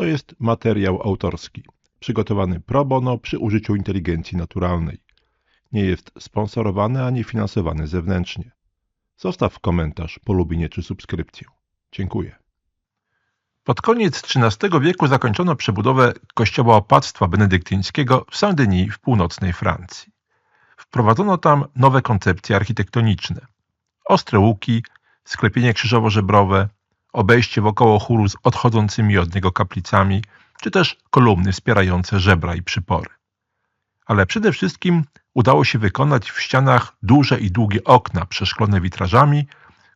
To jest materiał autorski, przygotowany pro bono przy użyciu inteligencji naturalnej. Nie jest sponsorowany ani finansowany zewnętrznie. Zostaw komentarz, polubienie czy subskrypcję. Dziękuję. Pod koniec XIII wieku zakończono przebudowę kościoła opactwa benedyktyńskiego w Saint-Denis w północnej Francji. Wprowadzono tam nowe koncepcje architektoniczne. Ostre łuki, sklepienie krzyżowo-żebrowe, obejście wokoło chóru z odchodzącymi od niego kaplicami, czy też kolumny wspierające żebra i przypory. Ale przede wszystkim udało się wykonać w ścianach duże i długie okna przeszklone witrażami,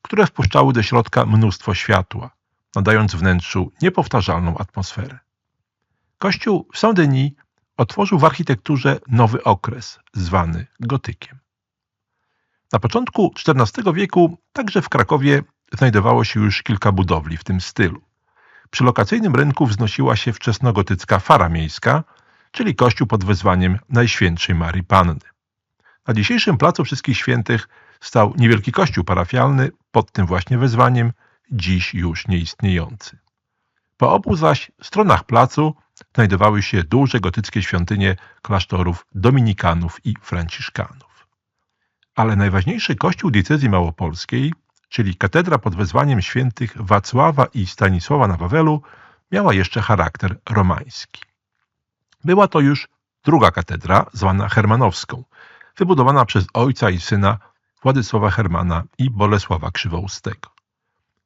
które wpuszczały do środka mnóstwo światła, nadając wnętrzu niepowtarzalną atmosferę. Kościół w Saint-Denis otworzył w architekturze nowy okres, zwany gotykiem. Na początku XIV wieku także w Krakowie znajdowało się już kilka budowli w tym stylu. Przy lokacyjnym rynku wznosiła się wczesnogotycka fara miejska, czyli kościół pod wezwaniem Najświętszej Marii Panny. Na dzisiejszym Placu Wszystkich Świętych stał niewielki kościół parafialny pod tym właśnie wezwaniem, dziś już nieistniejący. Po obu zaś stronach placu znajdowały się duże gotyckie świątynie klasztorów dominikanów i franciszkanów. Ale najważniejszy kościół diecezji małopolskiej, czyli katedra pod wezwaniem świętych Wacława i Stanisława na Wawelu, miała jeszcze charakter romański. Była to już druga katedra, zwana Hermanowską, wybudowana przez ojca i syna Władysława Hermana i Bolesława Krzywoustego.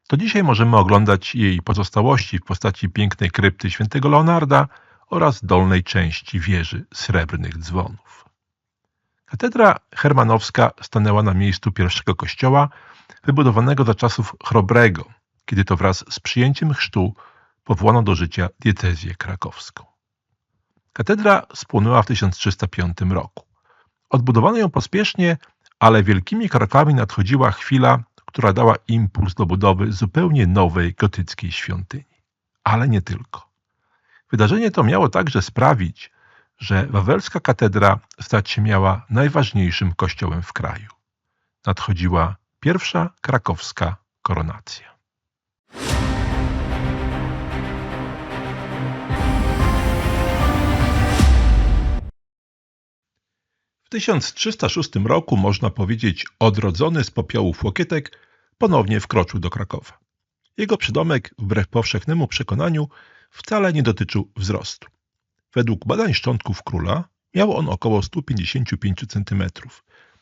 Do dzisiaj możemy oglądać jej pozostałości w postaci pięknej krypty świętego Leonarda oraz dolnej części wieży srebrnych dzwonów. Katedra hermanowska stanęła na miejscu pierwszego kościoła wybudowanego za czasów Chrobrego, kiedy to wraz z przyjęciem chrztu powołano do życia diecezję krakowską. Katedra spłonęła w 1305 roku. Odbudowano ją pospiesznie, ale wielkimi krokami nadchodziła chwila, która dała impuls do budowy zupełnie nowej gotyckiej świątyni. Ale nie tylko. Wydarzenie to miało także sprawić, że wawelska katedra stać się miała najważniejszym kościołem w kraju. Nadchodziła pierwsza krakowska koronacja. W 1306 roku, można powiedzieć, odrodzony z popiołów Łokietek ponownie wkroczył do Krakowa. Jego przydomek, wbrew powszechnemu przekonaniu, wcale nie dotyczył wzrostu. Według badań szczątków króla miał on około 155 cm,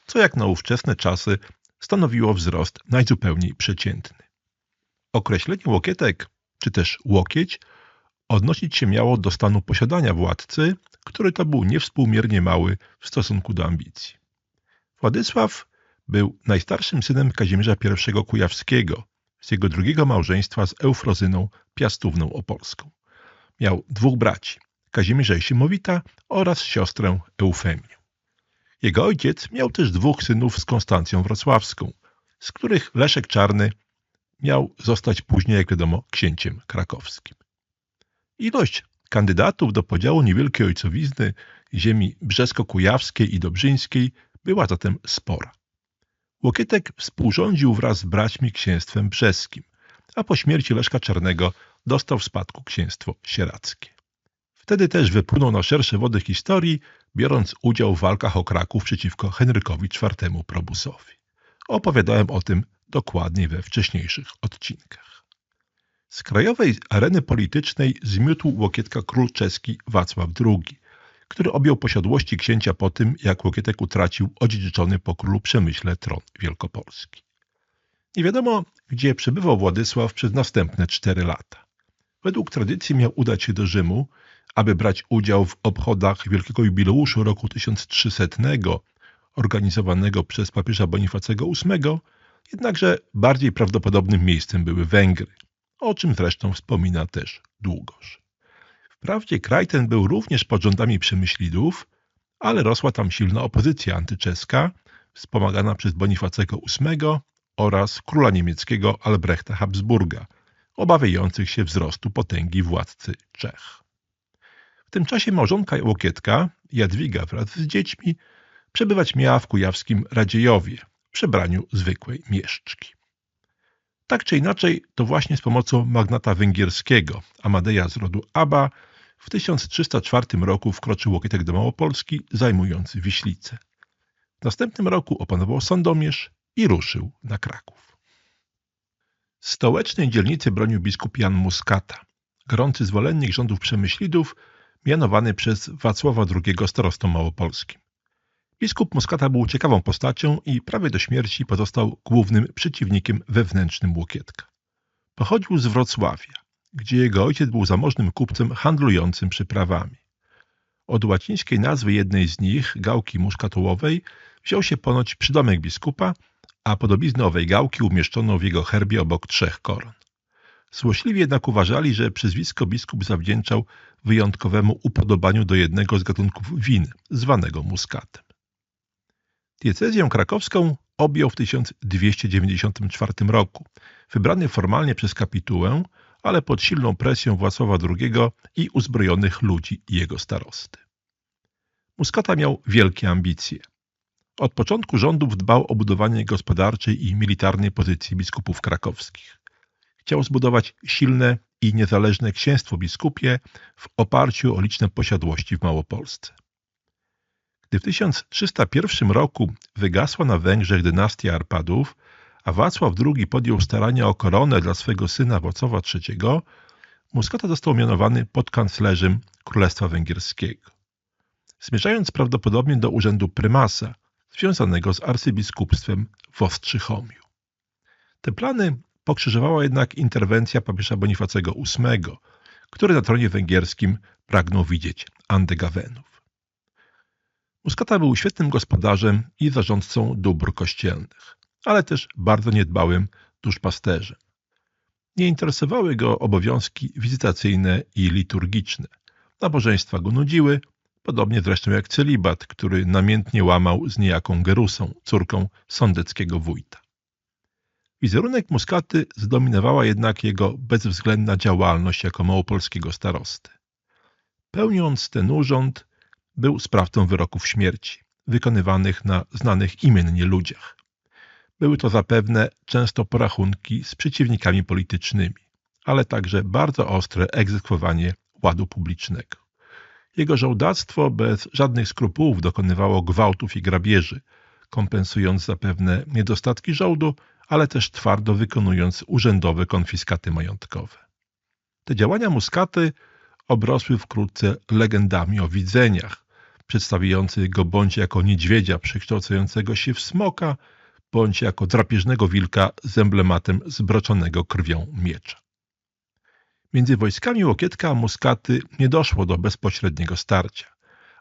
co jak na ówczesne czasy stanowiło wzrost najzupełniej przeciętny. Określenie łokietek, czy też łokieć, odnosić się miało do stanu posiadania władcy, który to był niewspółmiernie mały w stosunku do ambicji. Władysław był najstarszym synem Kazimierza I Kujawskiego z jego drugiego małżeństwa z Eufrozyną Piastówną Opolską. Miał dwóch braci, Kazimierza Isimowita oraz siostrę Eufemię. Jego ojciec miał też dwóch synów z Konstancją Wrocławską, z których Leszek Czarny miał zostać później, jak wiadomo, księciem krakowskim. Ilość kandydatów do podziału niewielkiej ojcowizny ziemi brzesko-kujawskiej i dobrzyńskiej była zatem spora. Łokietek współrządził wraz z braćmi księstwem brzeskim, a po śmierci Leszka Czarnego dostał w spadku księstwo sieradzkie. Wtedy też wypłynął na szersze wody historii, biorąc udział w walkach o Kraków przeciwko Henrykowi IV Probusowi. Opowiadałem o tym dokładniej we wcześniejszych odcinkach. Z krajowej areny politycznej zmiótł Łokietka król czeski Wacław II, który objął posiadłości księcia po tym, jak Łokietek utracił odziedziczony po królu Przemyśle tron Wielkopolski. Nie wiadomo, gdzie przebywał Władysław przez następne cztery lata. Według tradycji miał udać się do Rzymu, aby brać udział w obchodach wielkiego jubileuszu roku 1300, organizowanego przez papieża Bonifacego VIII, jednakże bardziej prawdopodobnym miejscem były Węgry, o czym zresztą wspomina też Długosz. Wprawdzie kraj ten był również pod rządami Przemyślidów, ale rosła tam silna opozycja antyczeska, wspomagana przez Bonifacego VIII oraz króla niemieckiego Albrechta Habsburga, obawiających się wzrostu potęgi władcy Czech. Tym czasie małżonka Łokietka, Jadwiga wraz z dziećmi, przebywać miała w kujawskim Radziejowie, w przebraniu zwykłej mieszczki. Tak czy inaczej, to właśnie z pomocą magnata węgierskiego Amadeja z rodu Aba w 1304 roku wkroczył Łokietek do Małopolski, zajmujący Wiślicę. W następnym roku opanował Sandomierz i ruszył na Kraków. Stołecznej dzielnicy bronił biskup Jan Muskata, gorący zwolennik rządów Przemyślidów, mianowany przez Wacława II starostą małopolskim. Biskup Muskata był ciekawą postacią i prawie do śmierci pozostał głównym przeciwnikiem wewnętrznym Łokietka. Pochodził z Wrocławia, gdzie jego ojciec był zamożnym kupcem handlującym przyprawami. Od łacińskiej nazwy jednej z nich, gałki muszkatołowej, wziął się ponoć przydomek biskupa, a podobizny owej gałki umieszczono w jego herbie obok trzech koron. Złośliwi jednak uważali, że przyzwisko biskup zawdzięczał wyjątkowemu upodobaniu do jednego z gatunków win, zwanego muskatem. Diecezję krakowską objął w 1294 roku, wybrany formalnie przez kapitułę, ale pod silną presją Władysława II i uzbrojonych ludzi jego starosty. Muskata miał wielkie ambicje. Od początku rządów dbał o budowanie gospodarczej i militarnej pozycji biskupów krakowskich. Chciał zbudować silne i niezależne księstwo biskupie w oparciu o liczne posiadłości w Małopolsce. Gdy w 1301 roku wygasła na Węgrzech dynastia Arpadów, a Wacław II podjął starania o koronę dla swego syna Wacława III, Muskata został mianowany podkanclerzem Królestwa Węgierskiego. Zmierzając prawdopodobnie do urzędu prymasa, związanego z arcybiskupstwem w Ostrzychomiu. Te plany pokrzyżowała jednak interwencja papieża Bonifacego VIII, który na tronie węgierskim pragnął widzieć Andegawenów. Muskata był świetnym gospodarzem i zarządcą dóbr kościelnych, ale też bardzo niedbałym duszpasterzem. Nie interesowały go obowiązki wizytacyjne i liturgiczne. Nabożeństwa go nudziły, podobnie zresztą jak celibat, który namiętnie łamał z niejaką Gerusą, córką sądeckiego wójta. Wizerunek Muskaty zdominowała jednak jego bezwzględna działalność jako małopolskiego starosty. Pełniąc ten urząd, był sprawcą wyroków śmierci, wykonywanych na znanych imiennie ludziach. Były to zapewne często porachunki z przeciwnikami politycznymi, ale także bardzo ostre egzekwowanie ładu publicznego. Jego żołdactwo bez żadnych skrupułów dokonywało gwałtów i grabieży, kompensując zapewne niedostatki żołdu, ale też twardo wykonując urzędowe konfiskaty majątkowe. Te działania Muskaty obrosły wkrótce legendami o widzeniach, przedstawiających go bądź jako niedźwiedzia przekształcającego się w smoka, bądź jako drapieżnego wilka z emblematem zbroczonego krwią miecza. Między wojskami Łokietka a Muskaty nie doszło do bezpośredniego starcia,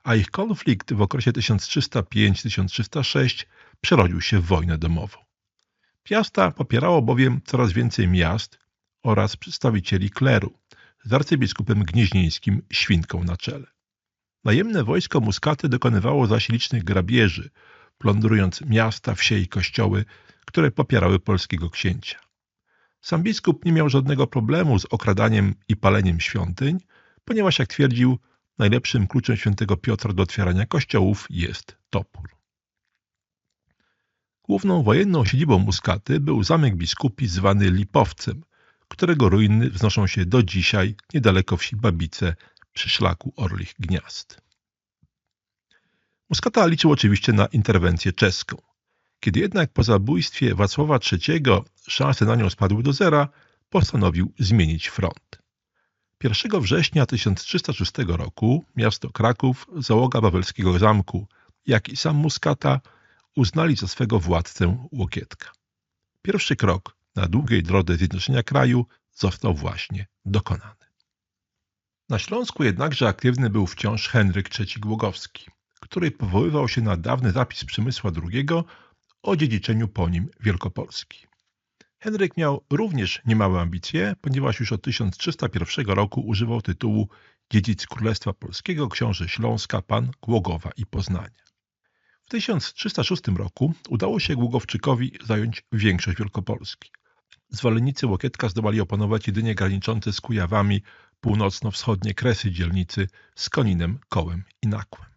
a ich konflikt w okresie 1305-1306 przerodził się w wojnę domową. Piasta popierało bowiem coraz więcej miast oraz przedstawicieli kleru, z arcybiskupem gnieźnieńskim Świnką na czele. Najemne wojsko Muskaty dokonywało zaś licznych grabieży, plądrując miasta, wsie i kościoły, które popierały polskiego księcia. Sam biskup nie miał żadnego problemu z okradaniem i paleniem świątyń, ponieważ, jak twierdził, najlepszym kluczem świętego Piotra do otwierania kościołów jest topór. Główną wojenną siedzibą Muskaty był zamek biskupi zwany Lipowcem, którego ruiny wznoszą się do dzisiaj niedaleko wsi Babice przy szlaku Orlich Gniazd. Muskata liczył oczywiście na interwencję czeską. Kiedy jednak po zabójstwie Wacława III szanse na nią spadły do zera, postanowił zmienić front. 1 września 1306 roku miasto Kraków, załoga wawelskiego zamku, jak i sam Muskata uznali za swego władcę Łokietka. Pierwszy krok na długiej drodze zjednoczenia kraju został właśnie dokonany. Na Śląsku jednakże aktywny był wciąż Henryk III Głogowski, który powoływał się na dawny zapis Przemysła II o dziedziczeniu po nim Wielkopolski. Henryk miał również niemałe ambicje, ponieważ już od 1301 roku używał tytułu dziedzic Królestwa Polskiego, książę Śląska, pan Głogowa i Poznania. W 1306 roku udało się Głogowczykowi zająć większość Wielkopolski. Zwolennicy Łokietka zdołali opanować jedynie graniczące z Kujawami północno-wschodnie kresy dzielnicy z Koninem, Kołem i Nakłem.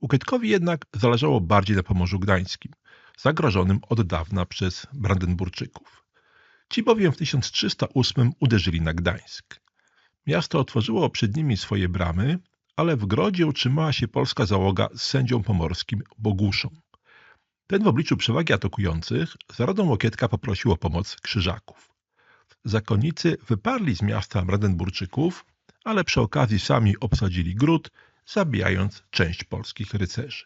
Łukietkowi jednak zależało bardziej na Pomorzu Gdańskim, zagrożonym od dawna przez Brandenburczyków. Ci bowiem w 1308 uderzyli na Gdańsk. Miasto otworzyło przed nimi swoje bramy, ale w grodzie utrzymała się polska załoga z sędzią pomorskim Boguszą. Ten w obliczu przewagi atakujących za radą Łokietka poprosił o pomoc krzyżaków. Zakonnicy wyparli z miasta Brandenburczyków, ale przy okazji sami obsadzili gród, zabijając część polskich rycerzy.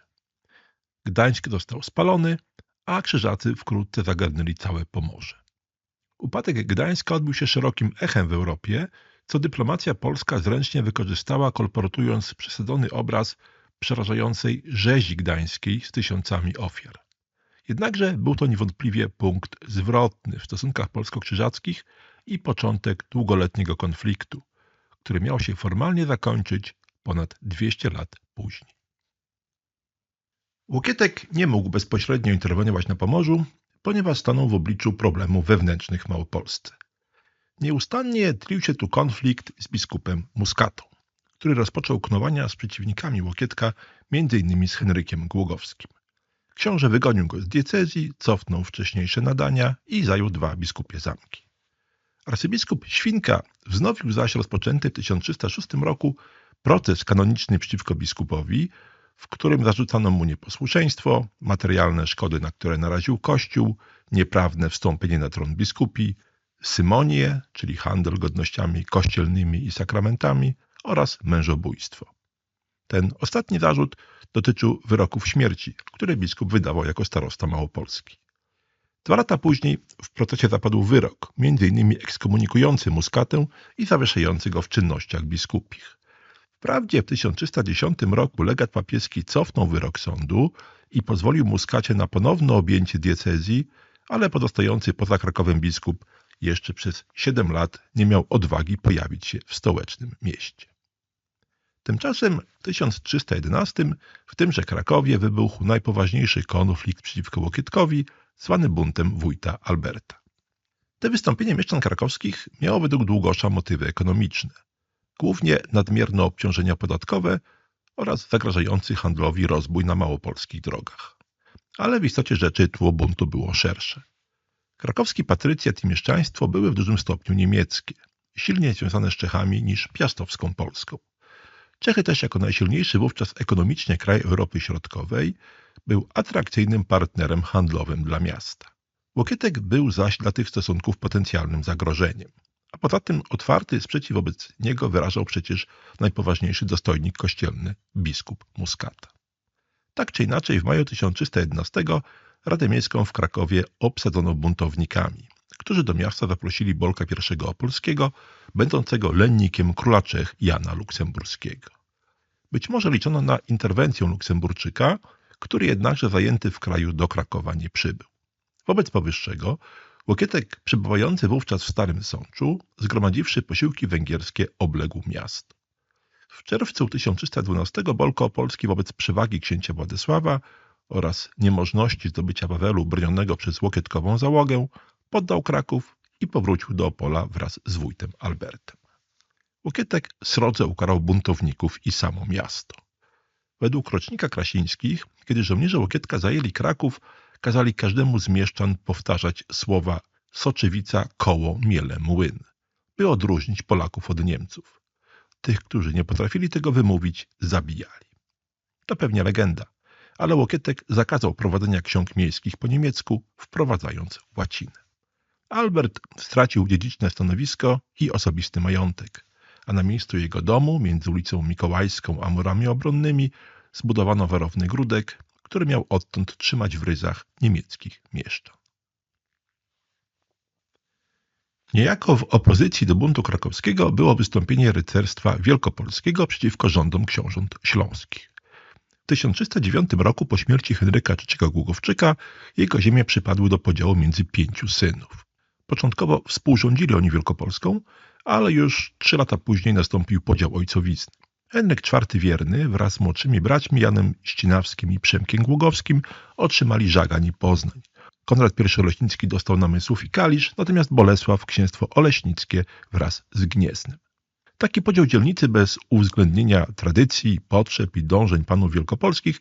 Gdańsk został spalony, a krzyżacy wkrótce zagarnęli całe Pomorze. Upadek Gdańska odbił się szerokim echem w Europie, co dyplomacja polska zręcznie wykorzystała, kolportując przesadzony obraz przerażającej rzezi gdańskiej z tysiącami ofiar. Jednakże był to niewątpliwie punkt zwrotny w stosunkach polsko-krzyżackich i początek długoletniego konfliktu, który miał się formalnie zakończyć ponad 200 lat później. Łokietek nie mógł bezpośrednio interweniować na Pomorzu, ponieważ stanął w obliczu problemów wewnętrznych w Małopolsce. Nieustannie tlił się tu konflikt z biskupem Muskatą, który rozpoczął knowania z przeciwnikami Łokietka, m.in. z Henrykiem Głogowskim. Książę wygonił go z diecezji, cofnął wcześniejsze nadania i zajął dwa biskupie zamki. Arcybiskup Świnka wznowił zaś rozpoczęty w 1306 roku proces kanoniczny przeciwko biskupowi, w którym zarzucano mu nieposłuszeństwo, materialne szkody, na które naraził Kościół, nieprawne wstąpienie na tron biskupi, symonię, czyli handel godnościami kościelnymi i sakramentami oraz mężobójstwo. Ten ostatni zarzut dotyczył wyroków śmierci, które biskup wydawał jako starosta Małopolski. Dwa lata później w procesie zapadł wyrok, m.in. ekskomunikujący Muskatę i zawieszający go w czynnościach biskupich. Wprawdzie w 1310 roku legat papieski cofnął wyrok sądu i pozwolił Muskacie na ponowne objęcie diecezji, ale pozostający poza Krakowem biskup jeszcze przez siedem lat nie miał odwagi pojawić się w stołecznym mieście. Tymczasem w 1311 w tymże Krakowie wybuchł najpoważniejszy konflikt przeciwko Łokietkowi, zwany buntem wójta Alberta. Te wystąpienie mieszczan krakowskich miało według Długosza motywy ekonomiczne, głównie nadmierne obciążenia podatkowe oraz zagrażający handlowi rozbój na małopolskich drogach. Ale w istocie rzeczy tło buntu było szersze. Krakowski patrycjat i mieszczaństwo były w dużym stopniu niemieckie, silniej związane z Czechami niż piastowską Polską. Czechy też jako najsilniejszy wówczas ekonomicznie kraj Europy Środkowej był atrakcyjnym partnerem handlowym dla miasta. Łokietek był zaś dla tych stosunków potencjalnym zagrożeniem. A poza tym otwarty sprzeciw wobec niego wyrażał przecież najpoważniejszy dostojnik kościelny, biskup Muskata. Tak czy inaczej w maju 1311 Radę Miejską w Krakowie obsadzono buntownikami, którzy do miasta zaprosili Bolka I Opolskiego, będącego lennikiem króla Czech Jana Luksemburskiego. Być może liczono na interwencję Luksemburczyka, który jednakże zajęty w kraju do Krakowa nie przybył. Wobec powyższego Łokietek, przebywający wówczas w Starym Sączu, zgromadziwszy posiłki węgierskie, obległ miasto. W czerwcu 1312 Bolko Opolski wobec przewagi księcia Władysława oraz niemożności zdobycia Wawelu bronionego przez łokietkową załogę, poddał Kraków i powrócił do Opola wraz z wójtem Albertem. Łokietek srodze ukarał buntowników i samo miasto. Według rocznika Krasińskich, kiedy żołnierze Łokietka zajęli Kraków, kazali każdemu z mieszczan powtarzać słowa Soczewica, koło, miele, młyn, by odróżnić Polaków od Niemców. Tych, którzy nie potrafili tego wymówić, zabijali. To pewnie legenda, ale Łokietek zakazał prowadzenia ksiąg miejskich po niemiecku, wprowadzając łacinę. Albert stracił dziedziczne stanowisko i osobisty majątek, a na miejscu jego domu, między ulicą Mikołajską a murami obronnymi, zbudowano warowny grudek, który miał odtąd trzymać w ryzach niemieckich mieszczan. Niejako w opozycji do buntu krakowskiego było wystąpienie rycerstwa wielkopolskiego przeciwko rządom książąt śląskich. W 1309 roku po śmierci Henryka III Głogowczyka jego ziemie przypadły do podziału między pięciu synów. Początkowo współrządzili oni Wielkopolską, ale już trzy lata później nastąpił podział ojcowizny. Henryk IV Wierny wraz z młodszymi braćmi Janem Ścinawskim i Przemkiem Głogowskim otrzymali Żagań i Poznań. Konrad I Oleśnicki dostał namysłów i Kalisz, natomiast Bolesław księstwo oleśnickie wraz z Gnieznem. Taki podział dzielnicy bez uwzględnienia tradycji, potrzeb i dążeń panów wielkopolskich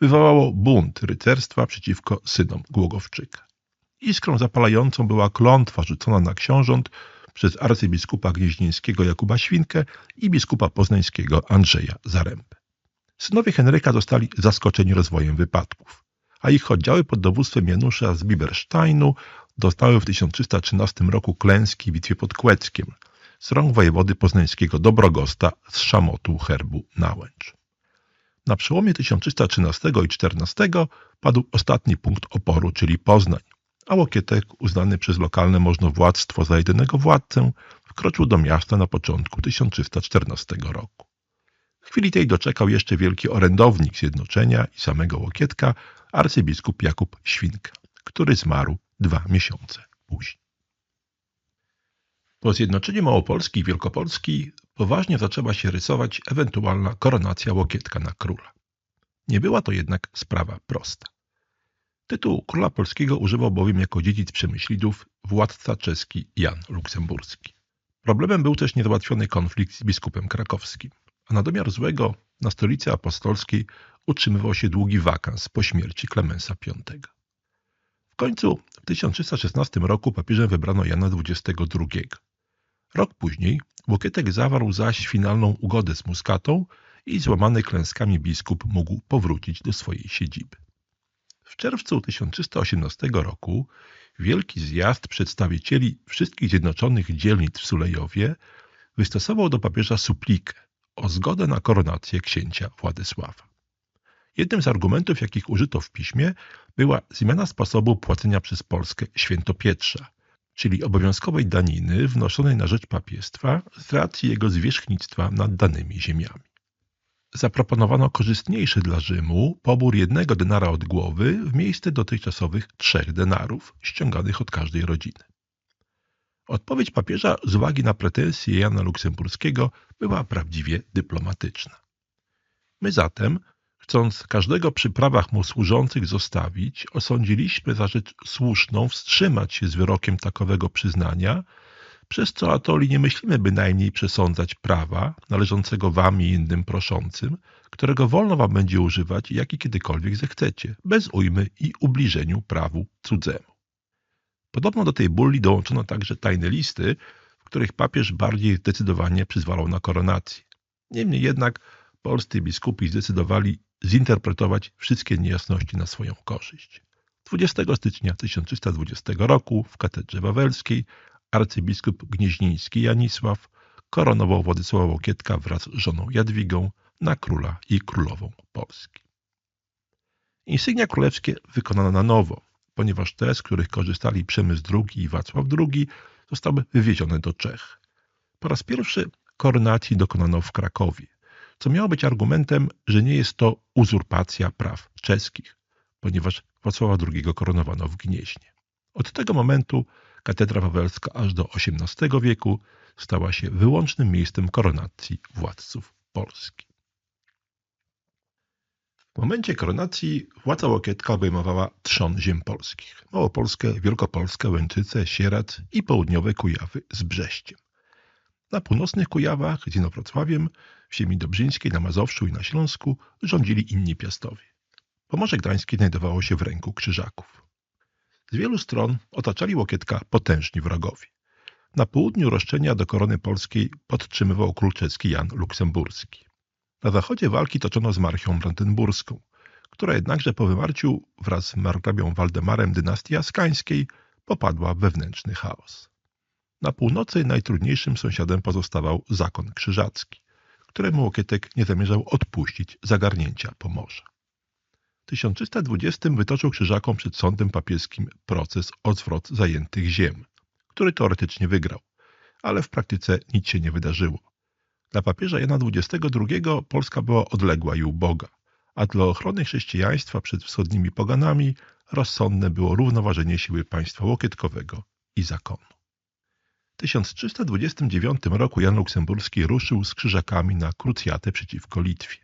wywołało bunt rycerstwa przeciwko synom Głogowczyka. Iskrą zapalającą była klątwa rzucona na książąt przez arcybiskupa gnieźnieńskiego Jakuba Świnkę i biskupa poznańskiego Andrzeja Zarębę. Synowie Henryka zostali zaskoczeni rozwojem wypadków, a ich oddziały pod dowództwem Janusza z Bibersteinu dostały w 1313 roku klęski w bitwie pod Kłeckiem z rąk wojewody poznańskiego Dobrogosta z szamotu herbu Nałęcz. Na przełomie 1313 i 14 padł ostatni punkt oporu, czyli Poznań, a Łokietek, uznany przez lokalne możnowładztwo za jedynego władcę, wkroczył do miasta na początku 1314 roku. W chwili tej doczekał jeszcze wielki orędownik Zjednoczenia i samego Łokietka, arcybiskup Jakub Świnka, który zmarł dwa miesiące później. Po zjednoczeniu Małopolski i Wielkopolski poważnie zaczęła się rysować ewentualna koronacja Łokietka na króla. Nie była to jednak sprawa prosta. Tytuł króla polskiego używał bowiem jako dziedzic Przemyślidów władca czeski Jan Luksemburski. Problemem był też niezałatwiony konflikt z biskupem krakowskim, a na domiar złego na stolicy apostolskiej utrzymywał się długi wakans po śmierci Klemensa V. W końcu w 1316 roku papieżem wybrano Jana XXII. Rok później Łokietek zawarł zaś finalną ugodę z Muskatą i złamany klęskami biskup mógł powrócić do swojej siedziby. W czerwcu 1318 roku wielki zjazd przedstawicieli wszystkich zjednoczonych dzielnic w Sulejowie wystosował do papieża suplikę o zgodę na koronację księcia Władysława. Jednym z argumentów, jakich użyto w piśmie, była zmiana sposobu płacenia przez Polskę świętopietrza, czyli obowiązkowej daniny wnoszonej na rzecz papiestwa z racji jego zwierzchnictwa nad danymi ziemiami. Zaproponowano korzystniejszy dla Rzymu pobór jednego denara od głowy w miejsce dotychczasowych trzech denarów ściąganych od każdej rodziny. Odpowiedź papieża z uwagi na pretensje Jana Luksemburskiego była prawdziwie dyplomatyczna. My zatem chcąc każdego przy prawach mu służących zostawić, osądziliśmy za rzecz słuszną wstrzymać się z wyrokiem takowego przyznania, przez co atoli nie myślimy bynajmniej przesądzać prawa należącego wam i innym proszącym, którego wolno wam będzie używać, jak i kiedykolwiek zechcecie, bez ujmy i ubliżeniu prawu cudzemu. Podobno do tej bulli dołączono także tajne listy, w których papież bardziej zdecydowanie przyzwalał na koronację. Niemniej jednak polscy biskupi zdecydowali zinterpretować wszystkie niejasności na swoją korzyść. 20 stycznia 1320 roku w katedrze wawelskiej arcybiskup gnieźnieński Janisław koronował Władysława Łokietka wraz z żoną Jadwigą na króla i królową Polski. Insygnia królewskie wykonano na nowo, ponieważ te, z których korzystali Przemysł II i Wacław II, zostały wywiezione do Czech. Po raz pierwszy koronacji dokonano w Krakowie co miało być argumentem, że nie jest to uzurpacja praw czeskich, ponieważ Wacława II koronowano w Gnieźnie. Od tego momentu katedra wawelska aż do XVIII wieku stała się wyłącznym miejscem koronacji władców Polski. W momencie koronacji władza Łokietka obejmowała trzon ziem polskich. Małopolskę, Wielkopolskę, Łęczyce, Sieradz i południowe Kujawy z Brześciem. Na północnych Kujawach, z Inowrocławiem, w ziemi dobrzyńskiej, na Mazowszu i na Śląsku rządzili inni piastowie. Pomorze Gdańskie znajdowało się w ręku krzyżaków. Z wielu stron otaczali Łokietka potężni wrogowie. Na południu roszczenia do korony polskiej podtrzymywał król czeski Jan Luksemburski. Na zachodzie walki toczono z Marchią Brandenburską, która jednakże po wymarciu wraz z margrabią Waldemarem dynastii askańskiej popadła w wewnętrzny chaos. Na północy najtrudniejszym sąsiadem pozostawał zakon krzyżacki, któremu Łokietek nie zamierzał odpuścić zagarnięcia Pomorza. W 1320 wytoczył krzyżakom przed sądem papieskim proces o zwrot zajętych ziem, który teoretycznie wygrał, ale w praktyce nic się nie wydarzyło. Dla papieża Jana XXII Polska była odległa i uboga, a dla ochrony chrześcijaństwa przed wschodnimi poganami rozsądne było równoważenie siły państwa łokietkowego i zakonu. 1329 roku Jan Luksemburski ruszył z krzyżakami na krucjatę przeciwko Litwie.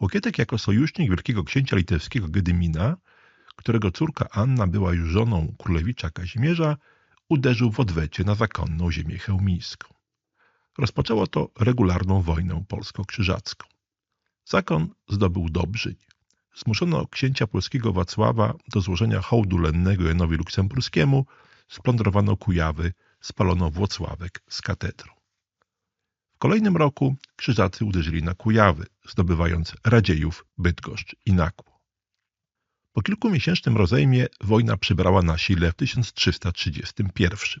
Łokietek jako sojusznik wielkiego księcia litewskiego Gedymina, którego córka Anna była już żoną królewicza Kazimierza, uderzył w odwecie na zakonną ziemię chełmińską. Rozpoczęło to regularną wojnę polsko-krzyżacką. Zakon zdobył Dobrzyń, zmuszono księcia polskiego Wacława do złożenia hołdu lennego Janowi Luksemburskiemu, splądrowano Kujawy, spalono Włocławek z katedrą. W kolejnym roku krzyżacy uderzyli na Kujawy, zdobywając Radziejów, Bydgoszcz i Nakło. Po kilkumiesięcznym rozejmie wojna przybrała na sile w 1331.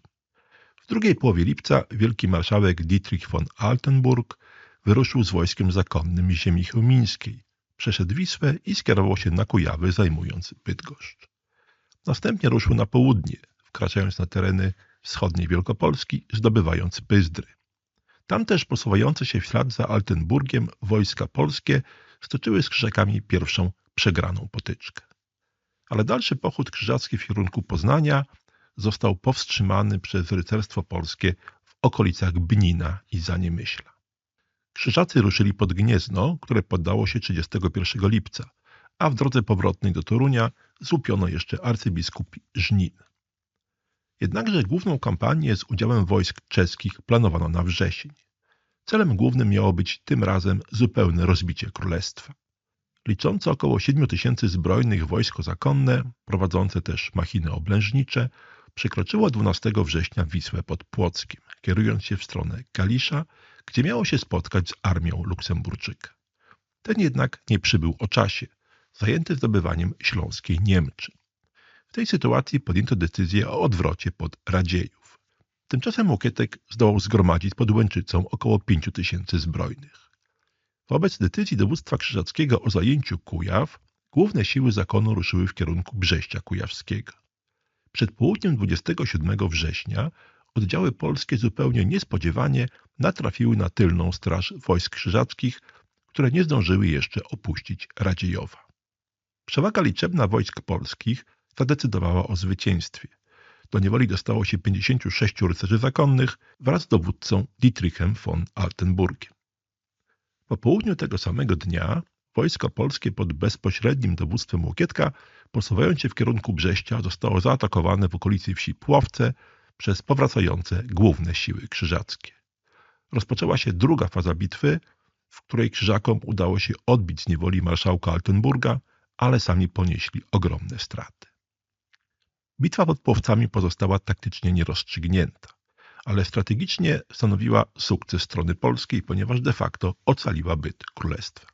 W drugiej połowie lipca wielki marszałek Dietrich von Altenburg wyruszył z wojskiem zakonnym ziemi chełmińskiej, przeszedł Wisłę i skierował się na Kujawy, zajmując Bydgoszcz. Następnie ruszył na południe, wkraczając na tereny wschodniej Wielkopolski, zdobywając Pyzdry. Tam też posuwające się w ślad za Altenburgiem wojska polskie stoczyły z krzyżakami pierwszą przegraną potyczkę. Ale dalszy pochód krzyżacki w kierunku Poznania został powstrzymany przez rycerstwo polskie w okolicach Bnina i Zaniemyśla. Krzyżacy ruszyli pod Gniezno, które poddało się 31 lipca, a w drodze powrotnej do Torunia złupiono jeszcze arcybiskup Żnin. Jednakże główną kampanię z udziałem wojsk czeskich planowano na wrzesień. Celem głównym miało być tym razem zupełne rozbicie królestwa. Liczące około 7 tysięcy zbrojnych wojsko zakonne, prowadzące też machiny oblężnicze, przekroczyło 12 września Wisłę pod Płockiem, kierując się w stronę Kalisza, gdzie miało się spotkać z armią Luksemburczyka. Ten jednak nie przybył o czasie, zajęty zdobywaniem śląskiej Niemczy. W tej sytuacji podjęto decyzję o odwrocie pod Radziejów. Tymczasem Łokietek zdołał zgromadzić pod Łęczycą około 5 tysięcy zbrojnych. Wobec decyzji dowództwa krzyżackiego o zajęciu Kujaw, główne siły zakonu ruszyły w kierunku Brześcia Kujawskiego. Przed południem 27 września oddziały polskie zupełnie niespodziewanie natrafiły na tylną straż wojsk krzyżackich, które nie zdążyły jeszcze opuścić Radziejowa. Przewaga liczebna wojsk polskich zadecydowała o zwycięstwie. Do niewoli dostało się 56 rycerzy zakonnych wraz z dowódcą Dietrichem von Altenburgiem. Po południu tego samego dnia wojsko polskie pod bezpośrednim dowództwem Łokietka, posuwając się w kierunku Brześcia, zostało zaatakowane w okolicy wsi Płowce przez powracające główne siły krzyżackie. Rozpoczęła się druga faza bitwy, w której krzyżakom udało się odbić z niewoli marszałka Altenburga, ale sami ponieśli ogromne straty. Bitwa pod Płowcami pozostała taktycznie nierozstrzygnięta, ale strategicznie stanowiła sukces strony polskiej, ponieważ de facto ocaliła byt królestwa.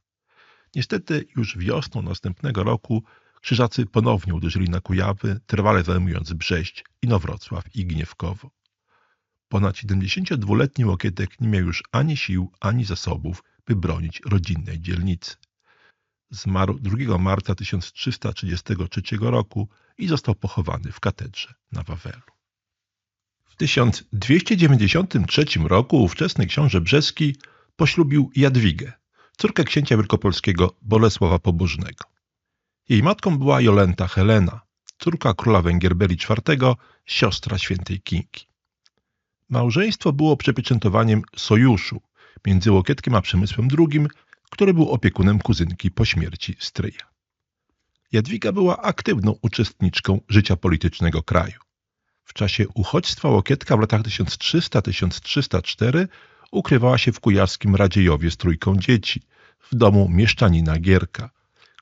Niestety już wiosną następnego roku Krzyżacy ponownie uderzyli na Kujawy, trwale zajmując Brześć, Inowrocław i Gniewkowo. Ponad 72-letni Łokietek nie miał już ani sił, ani zasobów, by bronić rodzinnej dzielnicy. Zmarł 2 marca 1333 roku i został pochowany w katedrze na Wawelu. W 1293 roku ówczesny książę brzeski poślubił Jadwigę, córkę księcia wielkopolskiego Bolesława Pobożnego. Jej matką była Jolenta Helena, córka króla Węgier Beli IV, siostra świętej Kinki. Małżeństwo było przepieczętowaniem sojuszu między Łokietkiem a Przemysłem II, który był opiekunem kuzynki po śmierci stryja. Jadwiga była aktywną uczestniczką życia politycznego kraju. W czasie uchodźstwa Łokietka w latach 1300-1304 ukrywała się w kujawskim Radziejowie z trójką dzieci, w domu mieszczanina Gierka,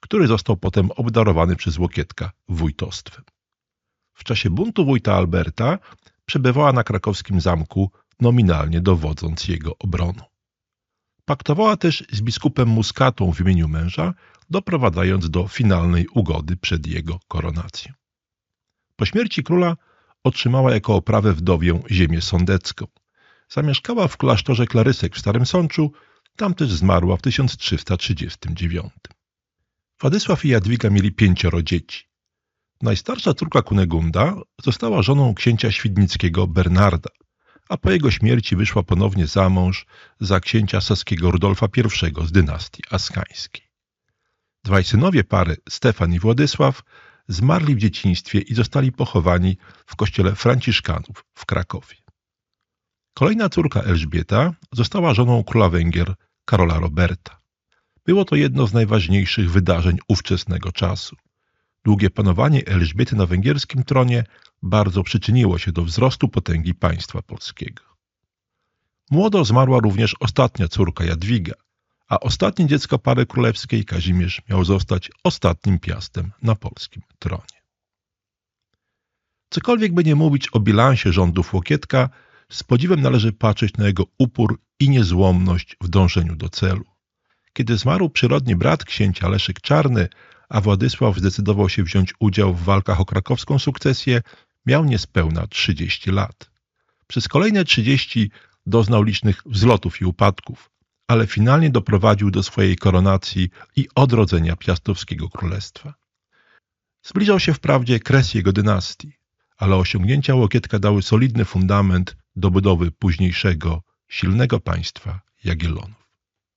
który został potem obdarowany przez Łokietka wójtostwem. W czasie buntu wójta Alberta przebywała na krakowskim zamku, nominalnie dowodząc jego obroną. Paktowała też z biskupem Muskatą w imieniu męża, doprowadzając do finalnej ugody przed jego koronacją. Po śmierci króla otrzymała jako oprawę wdowię ziemię sądecką. Zamieszkała w klasztorze Klarysek w Starym Sączu, tam też zmarła w 1339. Władysław i Jadwiga mieli pięcioro dzieci. Najstarsza córka Kunegunda została żoną księcia świdnickiego Bernarda, a po jego śmierci wyszła ponownie za mąż za księcia saskiego Rudolfa I z dynastii askańskiej. Dwaj synowie pary, Stefan i Władysław, zmarli w dzieciństwie i zostali pochowani w kościele Franciszkanów w Krakowie. Kolejna córka Elżbieta została żoną króla Węgier Karola Roberta. Było to jedno z najważniejszych wydarzeń ówczesnego czasu. Długie panowanie Elżbiety na węgierskim tronie bardzo przyczyniło się do wzrostu potęgi państwa polskiego. Młodo zmarła również ostatnia córka Jadwiga, a ostatnie dziecko pary królewskiej Kazimierz miał zostać ostatnim piastem na polskim tronie. Cokolwiek by nie mówić o bilansie rządów Łokietka, z podziwem należy patrzeć na jego upór i niezłomność w dążeniu do celu. Kiedy zmarł przyrodni brat księcia Leszek Czarny, a Władysław zdecydował się wziąć udział w walkach o krakowską sukcesję, miał niespełna 30 lat. Przez kolejne 30 doznał licznych wzlotów i upadków, ale finalnie doprowadził do swojej koronacji i odrodzenia piastowskiego królestwa. Zbliżał się wprawdzie kres jego dynastii, ale osiągnięcia Łokietka dały solidny fundament do budowy późniejszego, silnego państwa Jagiellonów.